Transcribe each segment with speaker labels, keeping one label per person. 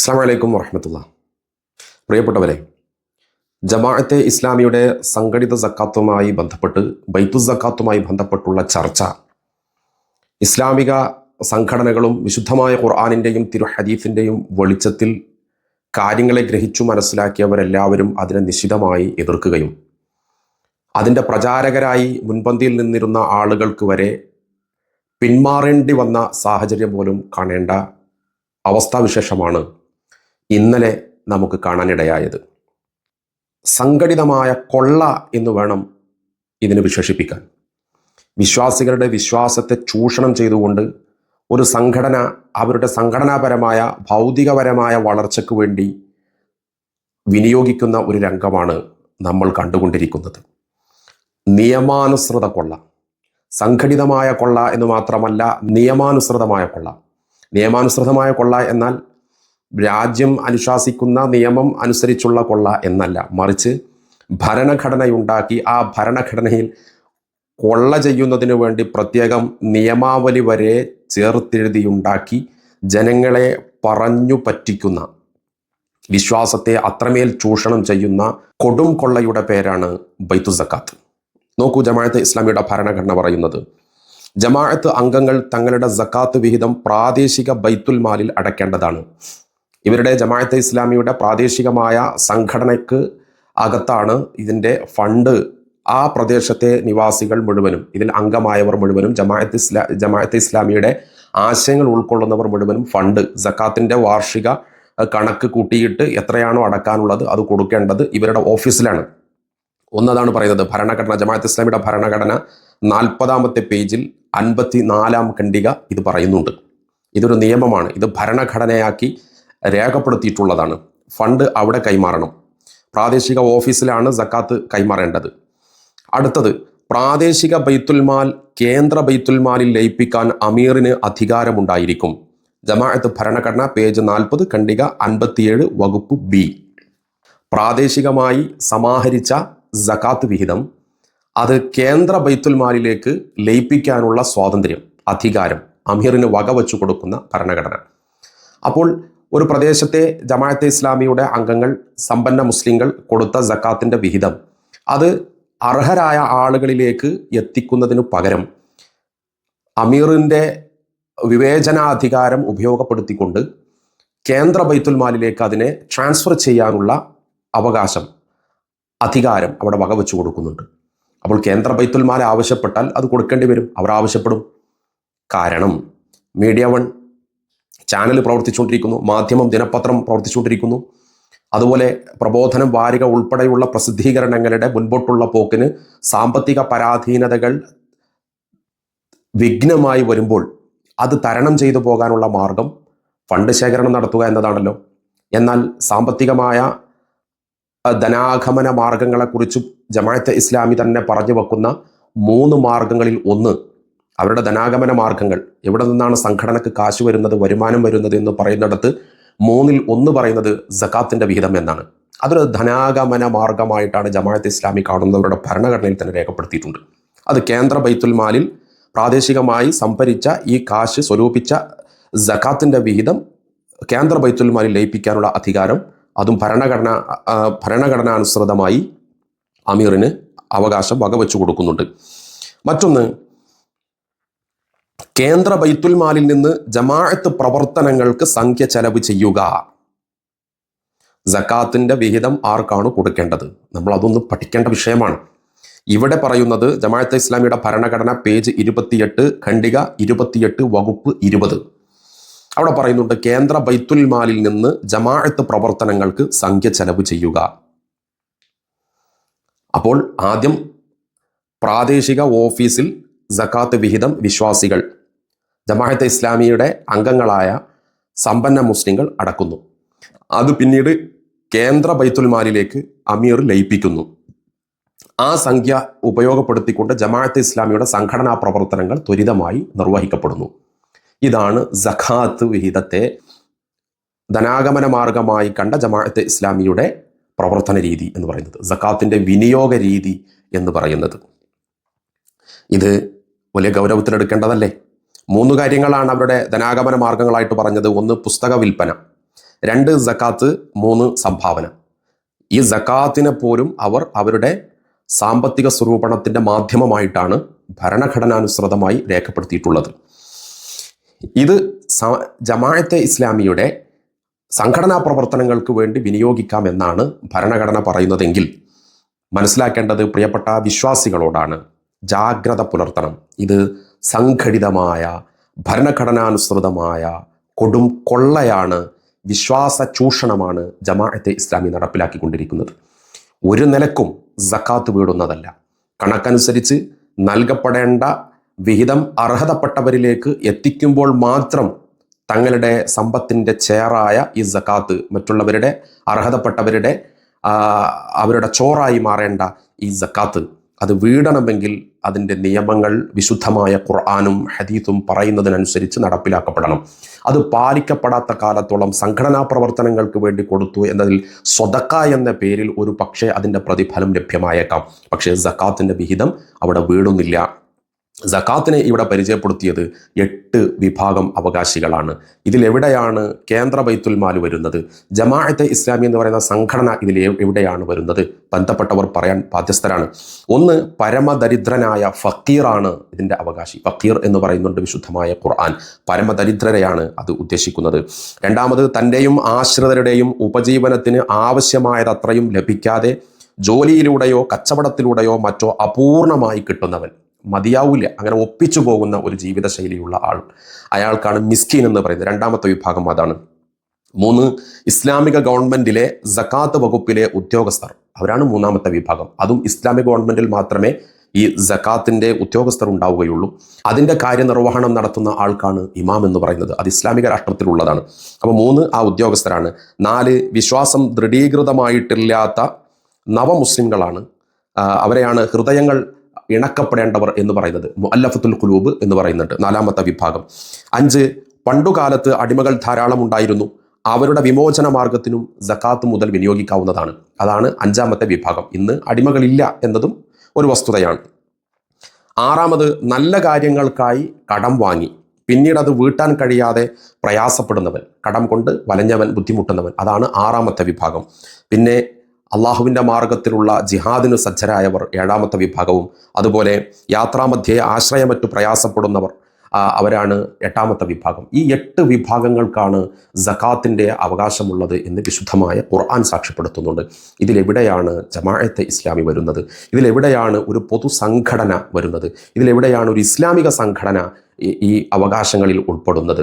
Speaker 1: അസ്സാം വലൈക്കും വറഹമത്തുള്ള. പ്രിയപ്പെട്ടവരെ ജമാഅത്തെ ഇസ്ലാമിയുടെ സംഘടിത സക്കാത്തുമായി ബന്ധപ്പെട്ട് ബൈത്തു സക്കാത്തുമായി ബന്ധപ്പെട്ടുള്ള ചർച്ച ഇസ്ലാമിക സംഘടനകളും വിശുദ്ധമായ ഖുർആാനിന്റെയും തിരുഹദീഫിന്റെയും വെളിച്ചത്തിൽ കാര്യങ്ങളെ ഗ്രഹിച്ചു മനസ്സിലാക്കിയവരെല്ലാവരും അതിനെ നിശിതമായി എതിർക്കുകയും അതിന്റെ പ്രചാരകരായി മുൻപന്തിയിൽ നിന്നിരുന്ന ആളുകൾക്ക് വരെ പിന്മാറേണ്ടി വന്ന സാഹചര്യം പോലും കാണേണ്ട അവസ്ഥാവിശേഷമാണ് ഇന്നലെ നമുക്ക് കാണാനിടയായത്. സംഘടിതമായ കൊള്ള എന്ന് വേണം ഇതിന് വിശേഷിപ്പിക്കാൻ. വിശ്വാസികളുടെ വിശ്വാസത്തെ ചൂഷണം ചെയ്തുകൊണ്ട് ഒരു സംഘടന അവരുടെ സംഘടനാപരമായ ഭൗതികപരമായ വളർച്ചയ്ക്ക് വേണ്ടി വിനിയോഗിക്കുന്ന ഒരു രംഗമാണ് നമ്മൾ കണ്ടുകൊണ്ടിരിക്കുന്നത്. നിയമാനുസൃത കൊള്ള. സംഘടിതമായ കൊള്ള എന്ന് മാത്രമല്ല നിയമാനുസൃതമായ കൊള്ള. നിയമാനുസൃതമായ കൊള്ള എന്നാൽ രാജ്യം അനുശാസിക്കുന്ന നിയമം അനുസരിച്ചുള്ള കൊള്ള എന്നല്ല. മറിച്ച് ഭരണഘടനയുണ്ടാക്കി ആ ഭരണഘടനയിൽ കൊള്ള ചെയ്യുന്നതിന് വേണ്ടി പ്രത്യേകം നിയമാവലി വരെ ചേർത്തെഴുതിയുണ്ടാക്കി ജനങ്ങളെ പറഞ്ഞു പറ്റിക്കുന്ന വിശ്വാസത്തെ അത്രമേൽ ചൂഷണം ചെയ്യുന്ന കൊടും കൊള്ളയുടെ പേരാണ് ബൈത്തു സക്കാത്ത്. നോക്കൂ ജമാഅത്ത് ഇസ്ലാമിയുടെ ഭരണഘടന പറയുന്നത്. ജമാഅത്ത് അംഗങ്ങൾ തങ്ങളുടെ സക്കാത്ത് വിഹിതം പ്രാദേശിക ബൈത്തുൽ മാലിൽ അടയ്ക്കേണ്ടതാണ്. ഇവരുടെ ജമാഅത്തെ ഇസ്ലാമിയുടെ പ്രാദേശികമായ സംഘടനയ്ക്ക് അകത്താണ് ഇതിന്റെ ഫണ്ട് ആ പ്രദേശത്തെ നിവാസികൾ മുഴുവനും ഇതിൽ അംഗമായവർ മുഴുവനും ജമാഅത്ത് ഇസ്ലാ ജമാഅത്തെ ഇസ്ലാമിയുടെ ആശയങ്ങൾ ഉൾക്കൊള്ളുന്നവർ മുഴുവനും ഫണ്ട് ജക്കാത്തിന്റെ വാർഷിക കണക്ക് കൂട്ടിയിട്ട് എത്രയാണോ അടക്കാനുള്ളത് അത് കൊടുക്കേണ്ടത് ഇവരുടെ ഓഫീസിലാണ്. ഒന്നതാണ് പറയുന്നത് ഭരണഘടന ജമാഅത്ത് ഇസ്ലാമിയുടെ ഭരണഘടന നാൽപ്പതാമത്തെ പേജിൽ അൻപത്തി നാലാം ഖണ്ഡിക ഇത് പറയുന്നുണ്ട്. ഇതൊരു നിയമമാണ് ഇത് ഭരണഘടനയാക്കി രേഖപ്പെടുത്തിയിട്ടുള്ളതാണ്. ഫണ്ട് അവിടെ കൈമാറണം. പ്രാദേശിക ഓഫീസിലാണ് സക്കാത്ത് കൈമാറേണ്ടത്. അടുത്തത് പ്രാദേശിക ബൈത്തുൽമാൽ കേന്ദ്ര ബൈത്തുൽമാലിൽ ലയിപ്പിക്കാൻ അമീറിന് അധികാരമുണ്ടായിരിക്കും. ജമാഅത്ത് ഭരണഘടന പേജ് നാൽപ്പത് ഖണ്ഡിക അൻപത്തിയേഴ് വകുപ്പ് ബി. പ്രാദേശികമായി സമാഹരിച്ച സക്കാത്ത് വിഹിതം അത് കേന്ദ്ര ബൈത്തുൽമാലിലേക്ക് ലയിപ്പിക്കാനുള്ള സ്വാതന്ത്ര്യം അധികാരം അമീറിന് വകവച്ചു കൊടുക്കുന്ന ഭരണഘടന. അപ്പോൾ ഒരു പ്രദേശത്തെ ജമാഅത്തെ ഇസ്ലാമിയുടെ അംഗങ്ങൾ സമ്പന്ന മുസ്ലിങ്ങൾ കൊടുത്ത ജക്കാത്തിന്റെ വിഹിതം. അത് അർഹരായ ആളുകളിലേക്ക് എത്തിക്കുന്നതിനു പകരം അമീറിന്റെ വിവേചനാധികാരം ഉപയോഗപ്പെടുത്തിക്കൊണ്ട് കേന്ദ്ര ബൈത്തുൽ മാലിലേക്ക് അതിനെ ട്രാൻസ്ഫർ ചെയ്യാനുള്ള അവകാശം അധികാരം അവിടെ വകവെച്ചു കൊടുക്കുന്നുണ്ട്. അപ്പോൾ കേന്ദ്ര ബൈത്തുൽ മാൽ ആവശ്യപ്പെട്ടാൽ അത് കൊടുക്കേണ്ടി വരും. അവർ ആവശ്യപ്പെടും. കാരണം മീഡിയ വൺ ചാനൽ പ്രവർത്തിച്ചുകൊണ്ടിരിക്കുന്നു മാധ്യമം ദിനപത്രം പ്രവർത്തിച്ചുകൊണ്ടിരിക്കുന്നു. അതുപോലെ പ്രബോധനം വാരിക ഉൾപ്പെടെയുള്ള പ്രസിദ്ധീകരണങ്ങളുടെ മുൻപോട്ടുള്ള പോക്കിന് സാമ്പത്തിക പരാധീനതകൾ വിഘ്നമായി വരുമ്പോൾ അത് തരണം ചെയ്തു പോകാനുള്ള മാർഗം ഫണ്ട് ശേഖരണം നടത്തുക എന്നതാണല്ലോ. എന്നാൽ സാമ്പത്തികമായ ധനാഗമന മാർഗങ്ങളെക്കുറിച്ച് ജമാഅത്തെ ഇസ്ലാമി തന്നെ പറഞ്ഞു വെക്കുന്ന മൂന്ന് മാർഗങ്ങളിൽ ഒന്ന് അവരുടെ ധനാഗമന മാർഗങ്ങൾ എവിടെ നിന്നാണ് സംഘടനക്ക് കാശ് വരുന്നത് വരുമാനം വരുന്നത് എന്ന് പറയുന്നിടത്ത് മൂന്നിൽ ഒന്ന് പറയുന്നത് സക്കാത്തിന്റെ വിഹിതം എന്നാണ്. അതൊരു ധനാഗമന മാർഗമായിട്ടാണ് ജമാഅത്ത് ഇസ്ലാമി കാണുന്നവരുടെ ഭരണഘടനയിൽ തന്നെ രേഖപ്പെടുത്തിയിട്ടുണ്ട്. അത് കേന്ദ്ര ബൈത്തുൽ മാലിൽ പ്രാദേശികമായി സംഭരിച്ച ഈ കാശ് സ്വരൂപിച്ച സക്കാത്തിന്റെ വിഹിതം കേന്ദ്ര ബൈത്തുൽ മാലിൽ ലയിപ്പിക്കാനുള്ള അധികാരം അതും ഭരണഘടന ഭരണഘടനാനുസൃതമായി അമീറിന് അവകാശം വകവെച്ചു കൊടുക്കുന്നുണ്ട്. മറ്റൊന്ന് കേന്ദ്ര ബൈത്തുൽ മാലിൽ നിന്ന് ജമാഅത്ത് പ്രവർത്തനങ്ങൾക്ക് സംഖ്യ ചെലവ് ചെയ്യുക. ജക്കാത്തിന്റെ വിഹിതം ആർക്കാണ് കൊടുക്കേണ്ടത്? നമ്മൾ അതൊന്ന് പഠിക്കേണ്ട വിഷയമാണ്. ഇവിടെ പറയുന്നത് ജമാഅത്ത് ഇസ്ലാമിയുടെ ഭരണഘടന പേജ് ഇരുപത്തിയെട്ട് ഖണ്ഡിക ഇരുപത്തിയെട്ട് വകുപ്പ് ഇരുപത്. അവിടെ പറയുന്നുണ്ട് കേന്ദ്ര ബൈത്തുൽ മാലിൽ നിന്ന് ജമാഅത്ത് പ്രവർത്തനങ്ങൾക്ക് സംഖ്യ ചെലവ് ചെയ്യുക. അപ്പോൾ ആദ്യം പ്രാദേശിക ഓഫീസിൽ ജക്കാത്ത് വിഹിതം വിശ്വാസികൾ. ജമാഅത്തെ ഇസ്ലാമിയുടെ അംഗങ്ങളായ സമ്പന്ന മുസ്ലിങ്ങൾ അടക്കുന്നു. അത് പിന്നീട് കേന്ദ്ര ബൈത്തുൽമാലിലേക്ക് അമീർ ലയിപ്പിക്കുന്നു. ആ സംഖ്യ ഉപയോഗപ്പെടുത്തിക്കൊണ്ട് ജമാഅത്തെ ഇസ്ലാമിയുടെ സംഘടനാ പ്രവർത്തനങ്ങൾ ത്വരിതമായി നിർവഹിക്കപ്പെടുന്നു. ഇതാണ് സഖാത്ത് വിഹിതത്തെ ധനാഗമന മാർഗമായി കണ്ട ജമാഅത്തെ ഇസ്ലാമിയുടെ പ്രവർത്തന രീതി എന്ന് പറയുന്നത്. സക്കാത്തിന്റെ വിനിയോഗ രീതി എന്ന് പറയുന്നത്. ഇത് വലിയ ഗൗരവത്തിലെടുക്കേണ്ടതല്ലേ? മൂന്ന് കാര്യങ്ങളാണ് അവരുടെ ധനാഗമന മാർഗങ്ങളായിട്ട് പറഞ്ഞത്. ഒന്ന് പുസ്തക വിൽപ്പന. രണ്ട് ജക്കാത്ത് മൂന്ന് സംഭാവന. ഈ ജക്കാത്തിനെ പോലും അവർ അവരുടെ സാമ്പത്തിക സ്വരൂപണത്തിന്റെ മാധ്യമമായിട്ടാണ് ഭരണഘടനാനുസൃതമായി രേഖപ്പെടുത്തിയിട്ടുള്ളത്. ഇത് ജമാഅത്തെ ഇസ്ലാമിയുടെ സംഘടനാ പ്രവർത്തനങ്ങൾക്ക് വേണ്ടി വിനിയോഗിക്കാം എന്നാണ് ഭരണഘടന പറയുന്നതെങ്കിൽ മനസ്സിലാക്കേണ്ടത് പ്രിയപ്പെട്ട വിശ്വാസികളോടാണ്. ജാഗ്രത പുലർത്തണം. ഇത് സംഘടിതമായ ഭരണഘടനാനുസൃതമായ കൊടും കൊള്ളയാണ് വിശ്വാസ ചൂഷണമാണ് ജമാഅത്തെ ഇസ്ലാമി നടപ്പിലാക്കിക്കൊണ്ടിരിക്കുന്നത്. ഒരു നിലക്കും സക്കാത്ത് വീടുന്നതല്ല. കണക്കനുസരിച്ച് നൽകപ്പെടേണ്ട വിഹിതം അർഹതപ്പെട്ടവരിലേക്ക് എത്തിക്കുമ്പോൾ മാത്രം തങ്ങളുടെ സമ്പത്തിന്റെ ചേറായ ഈ സക്കാത്ത് മറ്റുള്ളവരുടെ അർഹതപ്പെട്ടവരുടെ അവരുടെ ചോറായി മാറേണ്ട ഈ സക്കാത്ത് അത് വീടണമെങ്കിൽ അതിന്റെ നിയമങ്ങൾ വിശുദ്ധമായ ഖുർആാനും ഹദീത്തും പറയുന്നതിനനുസരിച്ച് നടപ്പിലാക്കപ്പെടണം. അത് പാലിക്കപ്പെടാത്ത കാലത്തോളം സംഘടനാ പ്രവർത്തനങ്ങൾക്ക് വേണ്ടി കൊടുത്തു എന്നതിൽ സ്വതക്ക എന്ന പേരിൽ ഒരു പക്ഷേ അതിന്റെ പ്രതിഫലം ലഭ്യമായേക്കാം. പക്ഷേ സക്കാത്തിന്റെ വിഹിതം അവിടെ വീടുന്നില്ല. സക്കാത്തിനെ ഇവിടെ പരിചയപ്പെടുത്തിയത് എട്ട് വിഭാഗം അവകാശികളാണ്. ഇതിൽ എവിടെയാണ് കേന്ദ്ര ബൈത്തുൽ മാൽ വരുന്നത്? ജമാഅത്തെ ഇസ്ലാമി എന്ന് പറയുന്ന സംഘടന ഇതിൽ എവിടെയാണ് വരുന്നത്? ബന്ധപ്പെട്ടവർ പറയാൻ ബാധ്യസ്ഥരാണ്. ഒന്ന് പരമദരിദ്രനായ ഫക്കീറാണ് ഇതിന്റെ അവകാശി. ഫക്കീർ എന്ന് പറയുന്നുണ്ട് വിശുദ്ധമായ ഖുർആൻ. പരമദരിദ്രരെയാണ് അത് ഉദ്ദേശിക്കുന്നത്. രണ്ടാമത് തന്റെയും ആശ്രിതരുടെയും ഉപജീവനത്തിന് ആവശ്യമായതത്രയും ലഭിക്കാതെ ജോലിയിലൂടെയോ കച്ചവടത്തിലൂടെയോ മറ്റോ അപൂർണമായി കിട്ടുന്നവൻ. മതിയാവില്ല. അങ്ങനെ ഒപ്പിച്ചു പോകുന്ന ഒരു ജീവിതശൈലിയുള്ള ആൾ. അയാൾക്കാണ് മിസ്കീൻ എന്ന് പറയുന്നത്. രണ്ടാമത്തെ വിഭാഗം അതാണ്. മൂന്ന് ഇസ്ലാമിക ഗവൺമെന്റിലെ ജക്കാത്ത് വകുപ്പിലെ ഉദ്യോഗസ്ഥർ. അവരാണ് മൂന്നാമത്തെ വിഭാഗം. അതും ഇസ്ലാമിക ഗവൺമെന്റിൽ മാത്രമേ ഈ ജക്കാത്തിന്റെ ഉദ്യോഗസ്ഥർ ഉണ്ടാവുകയുള്ളൂ. അതിന്റെ കാര്യനിർവഹണം നടത്തുന്ന ആൾക്കാണ് ഇമാം എന്ന് പറയുന്നത്. അത് ഇസ്ലാമിക രാഷ്ട്രത്തിലുള്ളതാണ്. അപ്പോൾ മൂന്ന് ആ ഉദ്യോഗസ്ഥരാണ്. നാല് വിശ്വാസം ദൃഢീകൃതമായിട്ടില്ലാത്ത നവമുസ്ലിങ്ങളാണ് അവരെയാണ് ഹൃദയങ്ങൾ ഇണക്കപ്പെടേണ്ടവർ എന്ന് പറയുന്നത് മുഅല്ലഫത്തുൽ കുലൂബ് എന്ന് പറയുന്നുണ്ട്. നാലാമത്തെ വിഭാഗം. അഞ്ച് പണ്ടുകാലത്ത് അടിമകൾ ധാരാളം ഉണ്ടായിരുന്നു. അവരുടെ വിമോചന മാർഗത്തിനും ജക്കാത്ത് മുതൽ വിനിയോഗിക്കാവുന്നതാണ്. അതാണ് അഞ്ചാമത്തെ വിഭാഗം. ഇന്ന് അടിമകളില്ല എന്നതും ഒരു വസ്തുതയാണ്. ആറാമത് നല്ല കാര്യങ്ങൾക്കായി കടം വാങ്ങി. പിന്നീട് അത് വീട്ടാൻ കഴിയാതെ പ്രയാസപ്പെടുന്നവൻ കടം കൊണ്ട് വലഞ്ഞവൻ ബുദ്ധിമുട്ടുന്നവൻ. അതാണ് ആറാമത്തെ വിഭാഗം. പിന്നെ അള്ളാഹുവിന്റെ മാർഗത്തിലുള്ള ജിഹാദിന് സജ്ജരായവർ ഏഴാമത്തെ വിഭാഗവും അതുപോലെ യാത്രാമധ്യേ ആശ്രയമറ്റു പ്രയാസപ്പെടുന്നവർ അവരാണ് എട്ടാമത്തെ വിഭാഗം. ഈ എട്ട് വിഭാഗങ്ങൾക്കാണ് ജക്കാത്തിന്റെ അവകാശമുള്ളത് എന്ന് വിശുദ്ധമായ ഖുർആൻ സാക്ഷ്യപ്പെടുത്തുന്നുണ്ട്. ഇതിലെവിടെയാണ് ജമാഅത്തെ ഇസ്ലാമി വരുന്നത്? ഇതിലെവിടെയാണ് ഒരു പൊതുസംഘടന വരുന്നത്? ഇതിലെവിടെയാണ് ഒരു ഇസ്ലാമിക സംഘടന ഈ അവകാശങ്ങളിൽ ഉൾപ്പെടുന്നത്?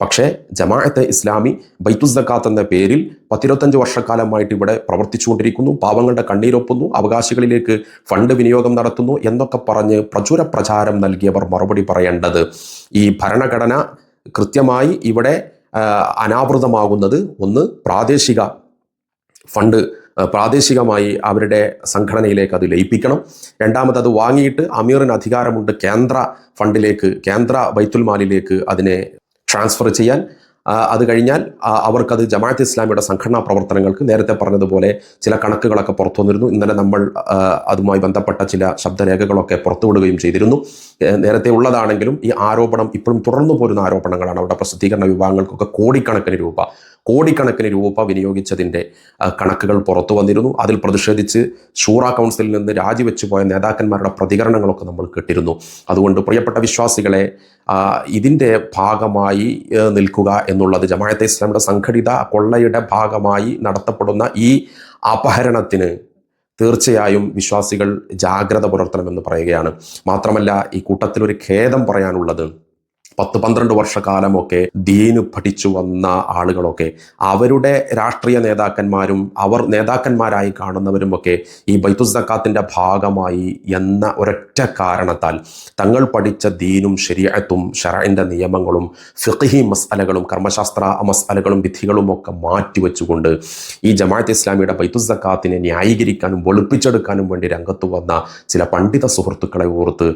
Speaker 1: പക്ഷേ ജമാഅത്തെ ഇസ്ലാമി ബൈത്തു സക്കാത്ത് എന്ന പേരിൽ പത്തിരുപത്തഞ്ച് വർഷക്കാലമായിട്ട് ഇവിടെ പ്രവർത്തിച്ചുകൊണ്ടിരിക്കുന്നു പാവങ്ങളുടെ കണ്ണീരൊപ്പുന്നു അവകാശികളിലേക്ക് ഫണ്ട് വിനിയോഗം നടത്തുന്നു എന്നൊക്കെ പറഞ്ഞ് പ്രചുര പ്രചാരം നൽകിയവർ മറുപടി പറയേണ്ടത്. ഈ ഭരണഘടന കൃത്യമായി ഇവിടെ അനാവൃതമാകുന്നത് ഒന്ന് പ്രാദേശിക ഫണ്ട് പ്രാദേശികമായി അവരുടെ സംഘടനയിലേക്ക് അത് ലയിപ്പിക്കണം. രണ്ടാമത് അത് വാങ്ങിയിട്ട് അമീറിന് അധികാരമുണ്ട് കേന്ദ്ര ഫണ്ടിലേക്ക് കേന്ദ്ര ബൈത്തുൽ മാലിലേക്ക് അതിനെ ട്രാൻസ്ഫർ ചെയ്യാൻ അത് കഴിഞ്ഞാൽ അവർക്കത് ജമാഅത്ത് ഇസ്ലാമിയുടെ സംഘടനാ പ്രവർത്തനങ്ങൾക്ക് നേരത്തെ പറഞ്ഞതുപോലെ ചില കണക്കുകളൊക്കെ പുറത്തു വന്നിരുന്നു ഇന്നലെ നമ്മൾ അതുമായി ബന്ധപ്പെട്ട ചില ശബ്ദരേഖകളൊക്കെ പുറത്തുവിടുകയും ചെയ്തിരുന്നു. നേരത്തെ ഉള്ളതാണെങ്കിലും ഈ ആരോപണം ഇപ്പോഴും തുടർന്നു പോരുന്ന ആരോപണങ്ങളാണ്. അവിടെ പ്രസിദ്ധീകരണ വിഭാഗങ്ങൾക്കൊക്കെ കോടിക്കണക്കിന് രൂപ കോടിക്കണക്കിന് രൂപ വിനിയോഗിച്ചതിന്റെ കണക്കുകൾ പുറത്തു വന്നിരുന്നു. അതിൽ പ്രതിഷേധിച്ച് ഷൂറ കൗൺസിലിൽ നിന്ന് രാജിവെച്ചു പോയ നേതാക്കന്മാരുടെ പ്രതികരണങ്ങളൊക്കെ നമ്മൾ കേട്ടിരുന്നു. അതുകൊണ്ട് പ്രിയപ്പെട്ട വിശ്വാസികളെ ഇതിന്റെ ഭാഗമായി നിൽക്കുക എന്നുള്ളത് ജമാഅത്തെ ഇസ്ലാമിയുടെ സംഘടിത കൊള്ളയുടെ ഭാഗമായി നടത്തപ്പെടുന്ന ഈ അപഹരണത്തിന് തീർച്ചയായും വിശ്വാസികൾ ജാഗ്രത പുലർത്തണമെന്ന് പറയുകയാണ്. മാത്രമല്ല ഈ കൂട്ടത്തിൽ ഒരു ഖേദം പറയാനുള്ളത് പത്ത് പന്ത്രണ്ട് വർഷക്കാലമൊക്കെ ദീന് പഠിച്ചു വന്ന ആളുകളൊക്കെ അവരുടെ രാഷ്ട്രീയ നേതാക്കന്മാരും അവർ നേതാക്കന്മാരായി കാണുന്നവരും ഒക്കെ ഈ ബൈത്തുസക്കാത്തിന്റെ ഭാഗമായി എന്ന ഒരൊറ്റ കാരണത്താൽ തങ്ങൾ പഠിച്ച ദീനും ശരിയത്തും ഷറൈന്റെ നിയമങ്ങളും ഫിഖി മസ്അലകളും കർമ്മശാസ്ത്ര മസ്അലകളും വിധികളും ഒക്കെ മാറ്റിവെച്ചുകൊണ്ട് ഈ ജമാഅത്ത് ഇസ്ലാമിയുടെ ബൈത്തുസക്കാത്തിനെ ന്യായീകരിക്കാനും വെളുപ്പിച്ചെടുക്കാനും വേണ്ടി രംഗത്ത് വന്ന ചില പണ്ഡിത സുഹൃത്തുക്കളെ ഓർത്ത്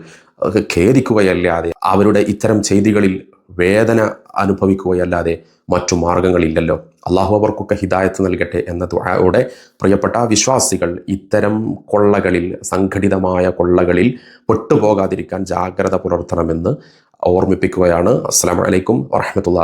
Speaker 1: ഖേദിക്കുകയല്ലാതെ അവരുടെ ഇത്തരം ചെയ്തികളിൽ വേദന അനുഭവിക്കുകയല്ലാതെ മറ്റു മാർഗങ്ങളില്ലല്ലോ. അള്ളാഹു അവർക്കൊക്കെ ഹിദായത്ത് നൽകട്ടെ എന്ന പ്രിയപ്പെട്ട വിശ്വാസികൾ ഇത്തരം കൊള്ളകളിൽ സംഘടിതമായ കൊള്ളകളിൽ പെട്ടുപോകാതിരിക്കാൻ ജാഗ്രത പുലർത്തണമെന്ന് ഓർമ്മിപ്പിക്കുകയാണ്. അസ്സാം വലൈക്കും വറഹമത്തുള്ള